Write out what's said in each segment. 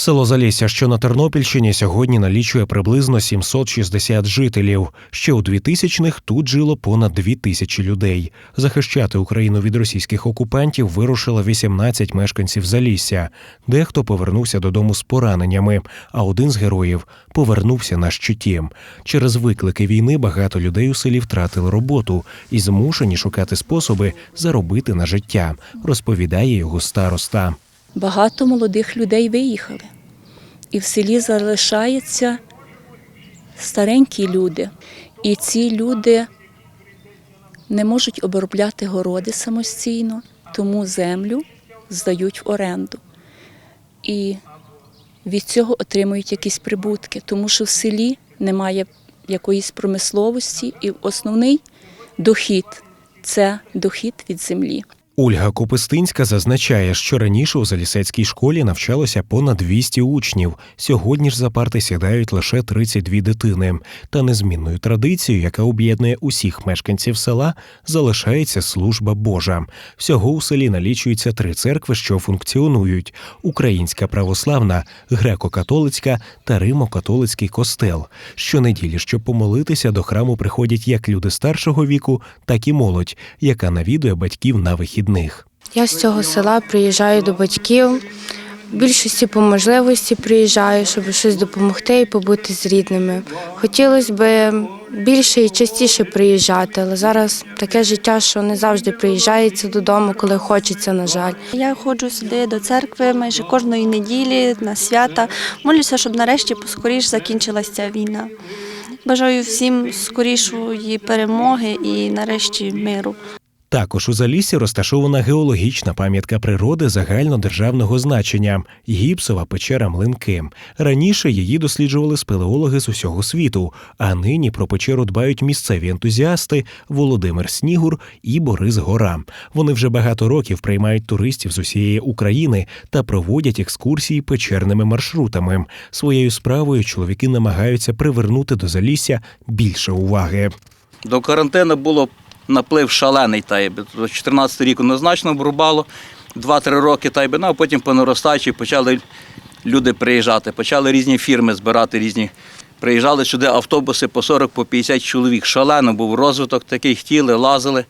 Село Залісся, що на Тернопільщині, сьогодні налічує приблизно 760 жителів. Ще у 2000-х тут жило понад 2000 людей. Захищати Україну від російських окупантів вирушило 18 мешканців Залісся. Дехто повернувся додому з пораненнями, а один з героїв повернувся на щиті. Через виклики війни багато людей у селі втратили роботу і змушені шукати способи заробити на життя, розповідає його староста. Багато молодих людей виїхали. І в селі залишаються старенькі люди. І ці люди не можуть обробляти городи самостійно, тому землю здають в оренду. І від цього отримують якісь прибутки, тому що в селі немає якоїсь промисловості, і основний дохід це дохід від землі. Ольга Копистинська зазначає, що раніше у Залісецькій школі навчалося понад 200 учнів. Сьогодні ж за парти сідають лише 32 дитини. Та незмінною традицією, яка об'єднує усіх мешканців села, залишається служба Божа. Всього у селі налічується три церкви, що функціонують: Українська православна, греко-католицька та Римо-католицький костел. Щонеділі, щоб помолитися, до храму приходять як люди старшого віку, так і молодь, яка навідує батьків на вихідних. Я з цього села приїжджаю до батьків. В більшості по можливості приїжджаю, щоб щось допомогти і побути з рідними. Хотілося б більше і частіше приїжджати, але зараз таке життя, що не завжди приїжджається додому, коли хочеться, на жаль. Я ходжу сюди до церкви майже кожної неділі на свята. Молюся, щоб нарешті поскоріш закінчилася ця війна. Бажаю всім скорішої перемоги і нарешті миру. Також у Заліссі розташована геологічна пам'ятка природи загальнодержавного значення гіпсова печера Млинки. Раніше її досліджували спелеологи з усього світу, а нині про печеру дбають місцеві ентузіасти Володимир Снігур і Борис Гора. Вони вже багато років приймають туристів з усієї України та проводять екскурсії печерними маршрутами. Своєю справою чоловіки намагаються привернути до Залісся більше уваги. До карантину було наплив шалений тайби. До 14 рік однозначно обрубало, 2-3 роки тайби, ну, а потім по наростаючій почали люди приїжджати, почали різні фірми збирати різні. Приїжджали сюди автобуси по 40 по 50 чоловік. Шалено був розвиток такий, хотіли, лазили.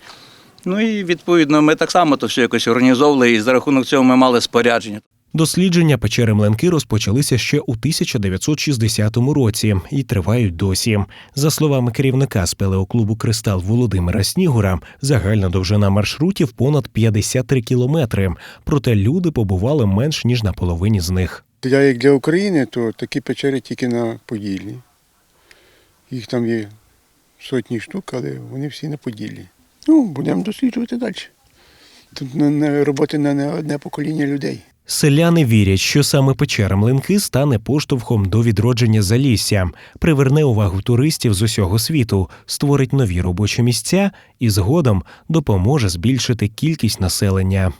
Ну і відповідно ми так само то все якось організовували, і за рахунок цього ми мали спорядження. Дослідження печери Мленки розпочалися ще у 1960 році і тривають досі. За словами керівника спелеоклубу Кристал Володимира Снігура, загальна довжина маршрутів понад 53 кілометри. Проте люди побували менш ніж на половині з них. Я як для України, то такі печери тільки на Поділлі. Їх там є сотні штук, але вони всі на Поділлі. Ну, будемо досліджувати далі. Тут роботи на не одне покоління людей. Селяни вірять, що саме печера Млинки стане поштовхом до відродження Залісся, приверне увагу туристів з усього світу, створить нові робочі місця і згодом допоможе збільшити кількість населення.